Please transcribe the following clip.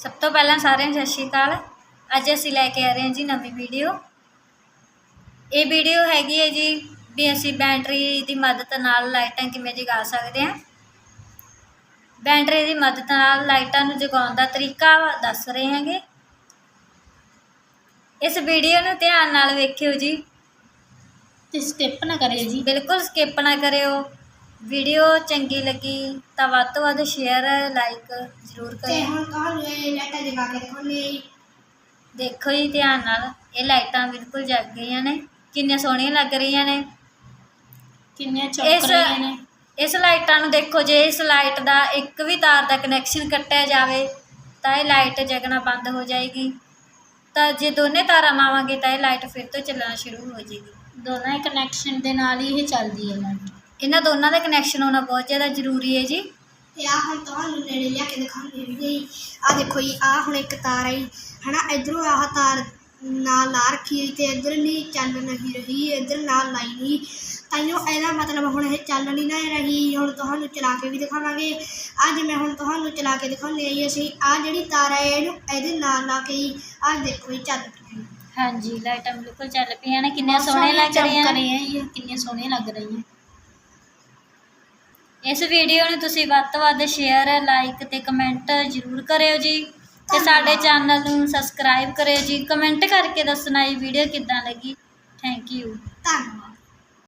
ਸਭ ਤੋਂ ਪਹਿਲਾਂ ਸਾਰਿਆਂ ਨੂੰ ਸਤਿ ਸ਼੍ਰੀ ਅਕਾਲ। ਅੱਜ ਅਸੀਂ ਲੈ ਕੇ ਆ ਰਹੇ ਹਾਂ ਜੀ ਨਵੀਂ ਵੀਡੀਓ। ਇਹ ਵੀਡੀਓ ਹੈਗੀ ਹੈ ਜੀ ਵੀ ਅਸੀਂ ਬੈਟਰੀ ਦੀ ਮਦਦ ਨਾਲ ਲਾਈਟਾਂ ਕਿਵੇਂ ਜਗਾ ਸਕਦੇ ਹਾਂ। ਬੈਟਰੀ ਦੀ ਮਦਦ ਨਾਲ ਲਾਈਟਾਂ ਨੂੰ ਜਗਾਉਣ ਦਾ ਤਰੀਕਾ ਦੱਸ ਰਹੇ ਹਾਂਗੇ। ਇਸ ਵੀਡੀਓ ਨੂੰ ਧਿਆਨ ਨਾਲ ਵੇਖਿਓ ਜੀ। ਤੇ ਸਕਿਪ ਨਾ ਕਰਿਓ ਜੀ। ਬਿਲਕੁਲ ਸਕਿਪ ਨਾ ਕਰਿਓ। ਵੀਡੀਓ ਚੰਗੀ ਲੱਗੀ ਤਾਂ ਵੱਧ ਤੋਂ ਵੱਧ ਸ਼ੇਅਰ ਲਾਈਕ ਜ਼ਰੂਰ ਤੇ ਕਰਿਓ। ਹੁਣ ਤੁਹਾਨੂੰ ਇਹ ਲਾਈਟਾਂ ਜਗਾ ਕੇ ਦਿਖਾਉਂਦੇ ਦੇਖੋ ਜੀ ਧਿਆਨ ਨਾਲ ਇਹ ਲਾਈਟਾਂ ਬਿਲਕੁਲ ਜਗ ਗਈਆਂ ਨੇ। ਕਿੰਨੀਆਂ ਸੋਹਣੀਆਂ ਲੱਗ ਰਹੀਆਂ ਨੇ। ਕਿੰਨੀਆਂ ਇਸ ਚੌਕ ਰਹੀਆਂ ਨੇ। ਇਸ ਲਾਈਟਾਂ ਨੂੰ ਦੇਖੋ ਜੇ ਇਸ ਲਾਈਟ ਦਾ ਇੱਕ ਵੀ ਤਾਰ ਦਾ ਕਨੈਕਸ਼ਨ ਕੱਟਿਆ ਜਾਵੇ ਤਾਂ ਇਹ ਲਾਈਟ ਜਗਣਾ ਬੰਦ ਹੋ ਜਾਏਗੀ। ਤਾਂ ਜੇ ਦੋਨੇ ਤਾਰਾਂ ਲਾਵਾਂਗੇ ਤਾਂ ਇਹ ਲਾਈਟ ਫਿਰ ਤੋਂ ਚੱਲਣਾ ਸ਼ੁਰੂ ਹੋ ਜਾਏਗੀ। ਦੋਨਾਂ ਕਨੈਕਸ਼ਨ ਦੇ ਨਾਲ ਹੀ ਇਹ ਚੱਲਦੀ ਹੈ ਲਾਈਟ। ਇਹਨਾਂ ਦੋਨਾਂ ਦਾ ਕਨੈਕਸ਼ਨ ਹੋਣਾ ਬਹੁਤ ਜ਼ਿਆਦਾ ਜ਼ਰੂਰੀ ਹੈ ਜੀ। ਤੇ ਆ ਹੁਣ ਤੁਹਾਨੂੰ ਨੇੜੇ ਲਿਆ ਕੇ ਦਿਖਾਉਂਦੇ ਵੀ ਜੀ। ਆ ਦੇਖੋ ਜੀ ਆ ਹੁਣ ਇੱਕ ਤਾਰ ਆਈ ਹਨਾ ਇਧਰੋਂ ਆਹ ਤਾਰ ਨਾਲ ਲਾ ਰੱਖੀ ਹੋਈ ਤੇ ਇਧਰ ਨਹੀਂ ਚੱਲ ਨਹੀਂ ਰਹੀ ਇਧਰ ਨਾਲ ਲਾਈ ਨਹੀਂ। ਤਾਈਓ ਇਹਦਾ ਮਤਲਬ ਹੁਣ ਇਹ ਚੱਲ ਨਹੀਂ ਨਾ ਰਹੀ। ਹੁਣ ਤੁਹਾਨੂੰ ਚਲਾ ਕੇ ਵੀ ਦਿਖਾਵਾਂਗੇ। ਆ ਜਿਵੇਂ ਹੁਣ ਤੁਹਾਨੂੰ ਚਲਾ ਕੇ ਦਿਖਾਉਂਦੇ ਆ ਜੀ ਅਸੀਂ ਆ ਜਿਹੜੀ ਤਾਰ ਹੈ ਇਹਨੂੰ ਇਹਦੇ ਨਾਲ ਲਾ ਕੇ ਹੀ ਆ ਦੇਖੋ ਜੀ ਚੱਲ ਪਈ ਹਾਂਜੀ ਲਾਈਟਾਂ ਬਿਲਕੁਲ ਚੱਲ ਪਈਆਂ ਨੇ। ਕਿੰਨੀਆਂ ਸੋਹਣੀਆਂ ਲੱਗ ਰਹੀਆਂ ਨੇ। ਇਹ ਕਿੰਨੀਆਂ ਸੋਹਣੀਆਂ ਲੱਗ ਰਹੀਆਂ। ਇਸ ਵੀਡੀਓ ਨੂੰ ਤੁਸੀਂ ਵੱਧ ਤੋਂ ਵੱਧ ਸ਼ੇਅਰ ਲਾਈਕ ਤੇ ਕਮੈਂਟ ਜ਼ਰੂਰ ਕਰਿਓ ਜੀ। ਤੇ ਸਾਡੇ ਚੈਨਲ ਨੂੰ ਸਬਸਕ੍ਰਾਈਬ ਕਰਿਓ ਜੀ। ਕਮੈਂਟ ਕਰਕੇ ਦੱਸਣਾ ਇਹ ਵੀਡੀਓ ਕਿੱਦਾਂ ਲੱਗੀ। ਥੈਂਕ ਯੂ ਧੰਨਵਾਦ।